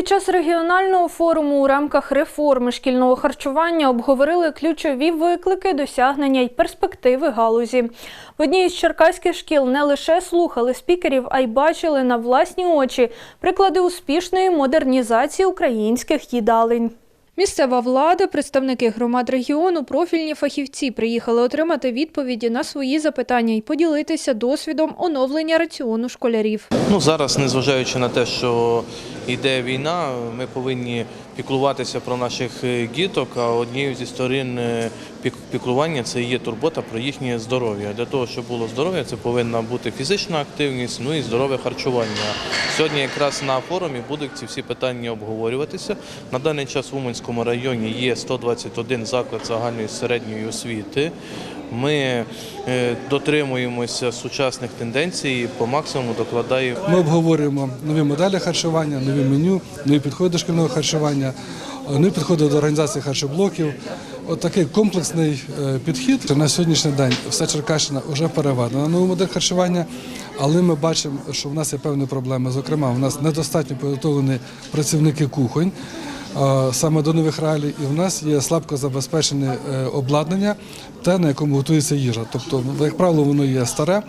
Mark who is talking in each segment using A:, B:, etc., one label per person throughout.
A: Під час регіонального форуму у рамках реформи шкільного харчування обговорили ключові виклики, досягнення й перспективи галузі. В одній із черкаських шкіл не лише слухали спікерів, а й бачили на власні очі приклади успішної модернізації українських їдалень. Місцева влада, представники громад регіону, профільні фахівці приїхали отримати відповіді на свої запитання і поділитися досвідом оновлення раціону школярів.
B: Ну зараз, незважаючи на те, що йде війна, ми повинні піклуватися про наших е, діток. А однією зі сторін е, піклування це є турбота про їхнє здоров'я. Для того, щоб було здоров'я, це повинна бути фізична активність, ну і здорове харчування. Сьогодні якраз на форумі будуть ці всі питання обговорюватися. На даний час в Уманському районі є 121 заклад загальної середньої освіти. Ми е, дотримуємося сучасних тенденцій і по максимуму докладаємо
C: Ми обговорюємо нові моделі харчування, нові меню, нові підходи до шкільного харчування, нові підходи до організації харчоблоків. От такий комплексний е, підхід. На сьогоднішній день вся Черкащина вже переведена на нову модель харчування, але ми бачимо, що в нас є певні проблеми. Зокрема, в нас недостатньо підготовлені працівники кухонь. Саме до нових реалій, і в нас є слабко забезпечене е, обладнання, те, на якому готується їжа. Тобто, як правило, воно є старе,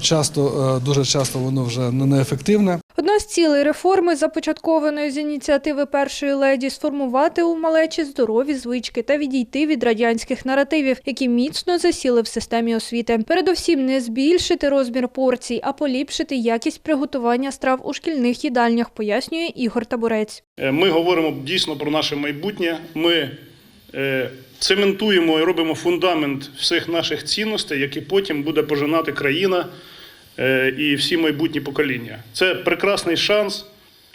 C: часто е, дуже часто воно вже неефективне.
A: Одна з цілей реформи, започаткованої з ініціативи першої леді, сформувати у малечі здорові звички та відійти від радянських наративів, які міцно засіли в системі освіти. Передовсім не збільшити розмір порцій, а поліпшити якість приготування страв у шкільних їдальнях, пояснює Ігор Табурець.
D: Е, Ми говоримо дійсно про наше майбутнє. Ми е, цементуємо і робимо фундамент всіх наших цінностей, які потім буде пожинати країна е, і всі майбутні покоління. Це прекрасний шанс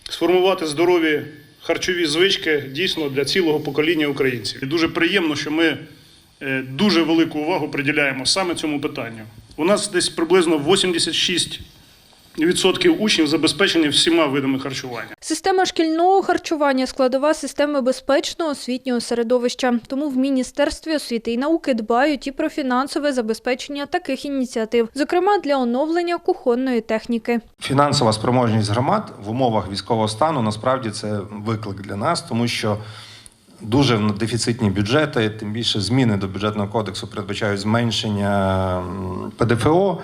D: сформувати здорові харчові звички дійсно для цілого покоління українців. І дуже приємно, що ми е, дуже велику увагу приділяємо саме цьому питанню. У нас десь приблизно 86 відсотків учнів забезпечені всіма видами харчування.
A: Система шкільного харчування складова системи безпечного освітнього середовища. Тому в Міністерстві освіти і науки дбають і про фінансове забезпечення таких ініціатив, зокрема для оновлення кухонної техніки.
E: Фінансова спроможність громад в умовах військового стану насправді це виклик для нас, тому що дуже дефіцитні бюджети, тим більше зміни до бюджетного кодексу передбачають зменшення ПДФО.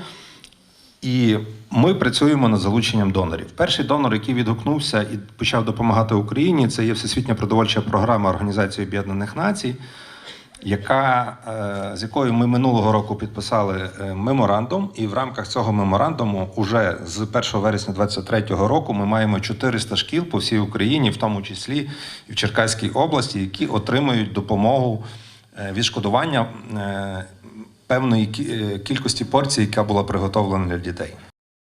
E: І ми працюємо над залученням донорів. Перший донор, який відгукнувся і почав допомагати Україні, це є Всесвітня продовольча програма Організації Об'єднаних Націй, яка, е, з якою ми минулого року підписали е, меморандум. І в рамках цього меморандуму, уже з 1 вересня 2023 року, ми маємо 400 шкіл по всій Україні, в тому числі і в Черкаській області, які отримують допомогу е, відшкодування певної е, кількості порцій, яка була приготовлена для дітей.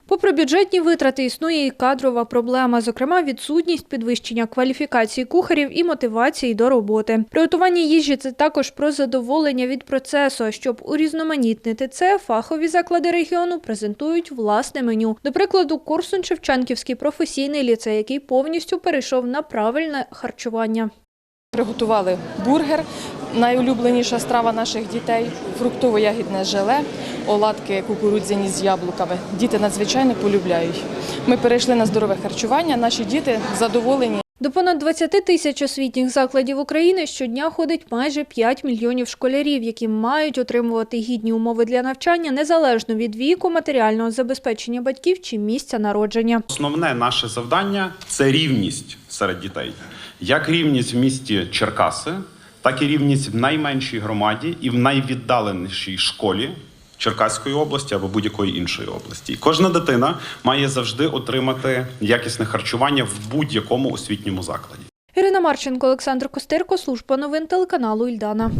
A: Попри бюджетні витрати, існує і кадрова проблема, зокрема відсутність підвищення кваліфікації кухарів і мотивації до роботи. Приготування їжі це також про задоволення від процесу. Щоб урізноманітнити це, фахові заклади регіону презентують власне меню. До прикладу, Корсун Шевченківський професійний ліцей, який повністю перейшов на правильне харчування.
F: Приготували бургер, найулюбленіша страва наших дітей, фруктово-ягідне желе, оладки кукурудзяні з яблуками. Діти надзвичайно полюбляють. Ми перейшли на здорове харчування, наші діти задоволені.
A: До понад 20 тисяч освітніх закладів України щодня ходить майже 5 мільйонів школярів, які мають отримувати гідні умови для навчання незалежно від віку, матеріального забезпечення батьків чи місця народження.
G: Основне наше завдання це рівність серед дітей. Як рівність в місті Черкаси, так і рівність в найменшій громаді і в найвіддаленішій школі Черкаської області або будь-якої іншої області. І кожна дитина має завжди отримати якісне харчування в будь-якому освітньому закладі.
A: Ірина Марченко, Олександр Костирко, служба новин телеканалу Ільдана.